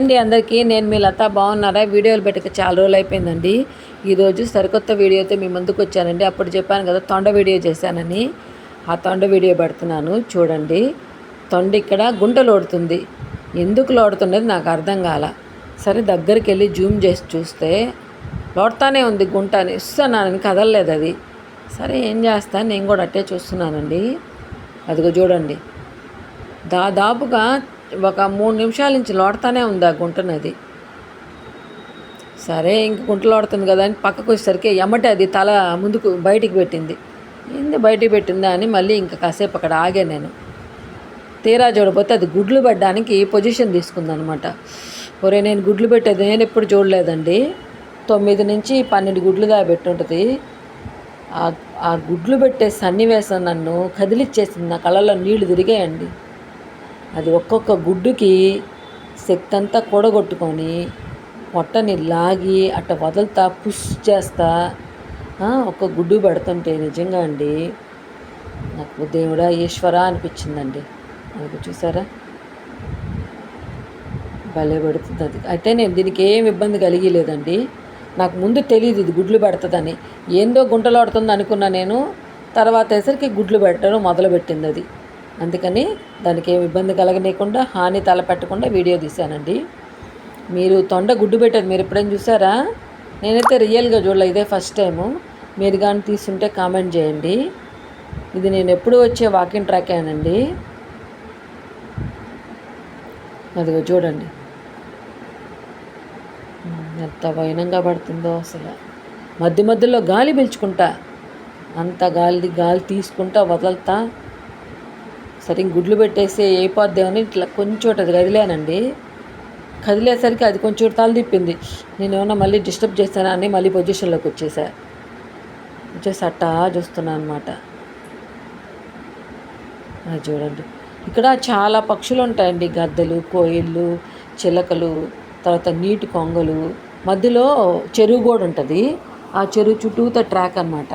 అండి అందరికీ. నేను మీ లత బాగున్నారా? వీడియోలు పెట్టక చాలా రోజులు అయిపోయిందండి. ఈరోజు సరికొత్త వీడియోతో మీ ముందుకు వచ్చానండి. అప్పుడు చెప్పాను కదా తొండ వీడియో చేశానని. ఆ తొండ వీడియో పెడుతున్నాను చూడండి. తొండ ఇక్కడ గుంట లోడుతుంది ఎందుకు లోడుతున్నది నాకు అర్థం కాల. సరే దగ్గరికి వెళ్ళి జూమ్ చేసి చూస్తే లోడతానే ఉంది గుంట అని. ఇస్తున్నానని కదలలేదు అది. సరే ఏం చేస్తాను నేను కూడా అట్టే చూస్తున్నానండి. అదిగో చూడండి. దాదాపుగా ఒక మూడు నిమిషాల నుంచి లోడతానే ఉంది ఆ గుంటనది సరే ఇంక గుంటలోడుతుంది కదా అని పక్కకు వచ్చేసరికి ఎమ్మటే అది తల ముందుకు బయటికి పెట్టింది. ఏంది బయటికి పెట్టిందా అని మళ్ళీ ఇంకా కాసేపు అక్కడ ఆగా నేను. తీరా చూడపోతే అది గుడ్లు పెట్టడానికి పొజిషన్ తీసుకుందనమాట. ఒరే నేను గుడ్లు పెట్టేది నేను ఎప్పుడు చూడలేదండి. తొమ్మిది నుంచి పన్నెండు గుడ్లుగా పెట్టుంటుంది. ఆ గుడ్లు పెట్టే సన్నివేశం నన్ను కదిలిచ్చేసింది. నా కళ్ళలో నీళ్ళు తిరిగాయండి. అది ఒక్కొక్క గుడ్డుకి శక్తి అంతా కూడగొట్టుకొని పొట్టని లాగి అట్ట వదులుతా పుష్ చేస్తా. ఒక గుడ్డు పెడుతుంటే నిజంగా అండి నాకు దేవుడా ఈశ్వర అనిపించిందండి. అది చూసారా? భలే పెడుతుంది అది. అయితే నేను దీనికి ఏం ఇబ్బంది కలిగి లేదండి నాకు ముందు తెలియదు ఇది గుడ్లు పెడుతుందని. ఏందో గుంటలాడుతుంది అనుకున్నా నేను తర్వాత వేసరికి గుడ్లు పెట్టడం మొదలుపెట్టింది అది. అందుకని దానికి ఏమి ఇబ్బంది కలగనీయకుండా హాని తలపెట్టకుండా వీడియో తీశానండి. మీరు తొండ గుడ్డు పెట్టారు మీరు ఎప్పుడైనా చూసారా? నేనైతే రియల్గా చూడలే ఇదే ఫస్ట్ టైము. మీరు కానీ తీసుంటే కామెంట్ చేయండి. ఇది నేను ఎప్పుడు వచ్చే వాకింగ్ ట్రాకేనండి అదిగో చూడండి. ఎంత వైనంగా పడుతుందో అసలు. మధ్య మధ్యలో గాలి పీల్చుకుంటా. అంత గాలి గాలి తీసుకుంటా వదలుతా. సరే గుడ్లు పెట్టేసి అయిపోద్దేమని ఇట్లా కొంచెం అది కదిలేనండి. కదిలేసరికి అది కొంచెం తల తిప్పింది. నేను ఏమన్నా మళ్ళీ డిస్టర్బ్ చేస్తానా అని మళ్ళీ పొజిషన్లోకి వచ్చేసా. వచ్చేసి అట్టా చూస్తున్నాను అనమాట అది చూడండి. ఇక్కడ చాలా పక్షులు ఉంటాయండి. గద్దలు కోయిళ్ళు చిలకలు తర్వాత నీటి కొంగలు. మధ్యలో చెరువు కూడా ఉంటుంది. ఆ చెరువు చుట్టూతో ట్రాక్ అనమాట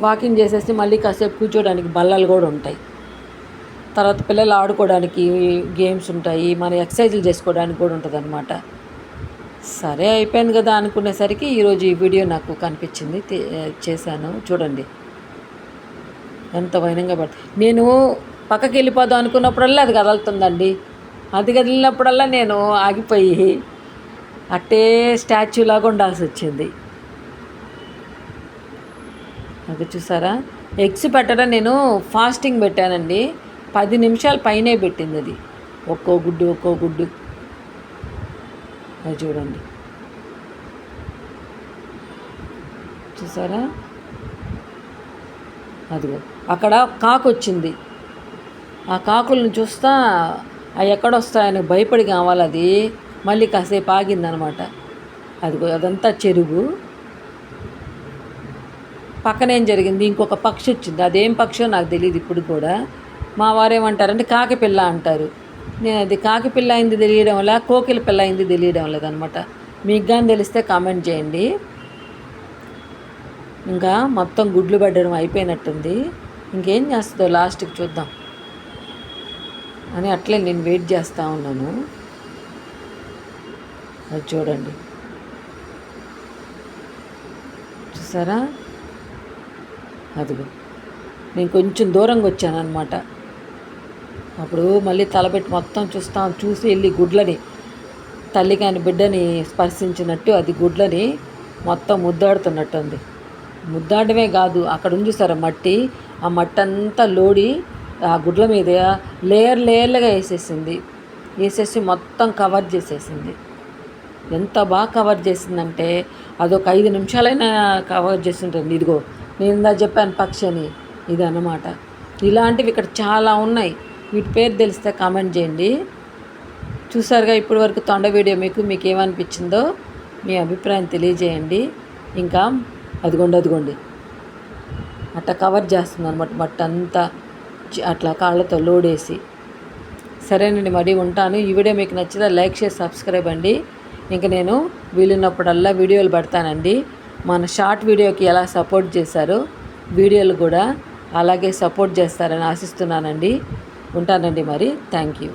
వాకింగ్ చేసేసి మళ్ళీ కాసేపు కూర్చోడానికి బల్లలు కూడా ఉంటాయి. తర్వాత పిల్లలు ఆడుకోవడానికి గేమ్స్ ఉంటాయి మన ఎక్సర్సైజులు చేసుకోవడానికి కూడా ఉంటుంది అనమాట సరే అయిపోయింది కదా అనుకునేసరికి ఈరోజు ఈ వీడియో నాకు కనిపించింది చేశాను. చూడండి. ఎంత వైనంగా పడుతుంది నేను పక్కకి వెళ్ళిపోదాం అనుకున్నప్పుడల్లా అది కదులుతుందండి. అది కదిలినప్పుడల్లా నేను ఆగిపోయి అట్టే స్టాచ్యూ లాగా ఉండాల్సి వచ్చింది. అది చూసారా? ఎగ్స్ పెట్టడం నేను ఫాస్టింగ్ పెట్టానండి. పది నిమిషాల పైనే పెట్టింది అది. ఒక్కో గుడ్డు ఒక్కో గుడ్డు. అది చూడండి. చూసారా? అదిగో అక్కడ కాకు వచ్చింది. ఆ కాకులను చూస్తా అవి ఎక్కడొస్తాయని భయపడి కావాలి అది. మళ్ళీ కాసేపు ఆగిందనమాట. అదిగో అదంతా చెరువు. పక్కన ఏం జరిగింది? ఇంకొక పక్షి వచ్చింది. అదేం పక్షో నాకు తెలియదు ఇప్పుడు కూడా. మా వారు ఏమంటారంటే కాకి పిల్ల అంటారు. నేను అది కాకి పిల్ల అయింది తెలియడం వల్ల కోకిల పిల్ల అయింది తెలియడం లేదనమాట. మీకు కానీ తెలిస్తే కామెంట్ చేయండి. ఇంకా మొత్తం గుడ్లు పడ్డడం అయిపోయినట్టుంది. ఇంకేం చేస్తుందో లాస్ట్కి చూద్దాం. అని అట్లే నేను వెయిట్ చేస్తూ ఉన్నాను. అది చూడండి. చూసారా? అదిగో. నేను కొంచెం దూరంగా వచ్చాను అనమాట అప్పుడు మళ్ళీ తలపెట్టి మొత్తం చూస్తాం చూసి వెళ్ళి గుడ్లని తల్లి కాని బిడ్డని స్పర్శించినట్టు అది గుడ్లని మొత్తం ముద్దాడుతున్నట్టు ఉంది ముద్దాడమే కాదు అక్కడ ఉంది సరే మట్టి? ఆ మట్టి అంతా లోడి ఆ గుడ్ల మీద లేయర్ లేయర్లుగా వేసేసింది. వేసేసి మొత్తం కవర్ చేసేసింది. ఎంత బాగా కవర్ చేసిందంటే అదొక ఐదు నిమిషాలైనా కవర్ చేసి ఉంటుంది ఇదిగో నేను ఇందా చెప్పాను పక్షి అని ఇది అన్నమాట ఇలాంటివి ఇక్కడ చాలా ఉన్నాయి. వీటి పేరు తెలిస్తే కామెంట్ చేయండి. చూసారుగా ఇప్పటి వరకు తొండ వీడియో మీకు మీకు ఏమనిపించిందో మీ అభిప్రాయం తెలియజేయండి. ఇంకా అదిగోండి అదిగోండి. అట్లా కవర్ చేస్తుంది అనమాట మట్టి అంతా అట్లా కాళ్ళతో లోడేసి. సరేనండి మరి ఉంటాను. ఈ వీడియో మీకు నచ్చితే లైక్ చేసి సబ్స్క్రైబ్ అండి. ఇంకా నేను వీలున్నప్పుడల్లా వీడియోలు పెడతానండి. మన షార్ట్ వీడియోకి ఎలా సపోర్ట్ చేశారో వీడియోలు కూడా అలాగే సపోర్ట్ చేస్తారని ఆశిస్తున్నానండి. ఉంటానండి మరి. Thank you.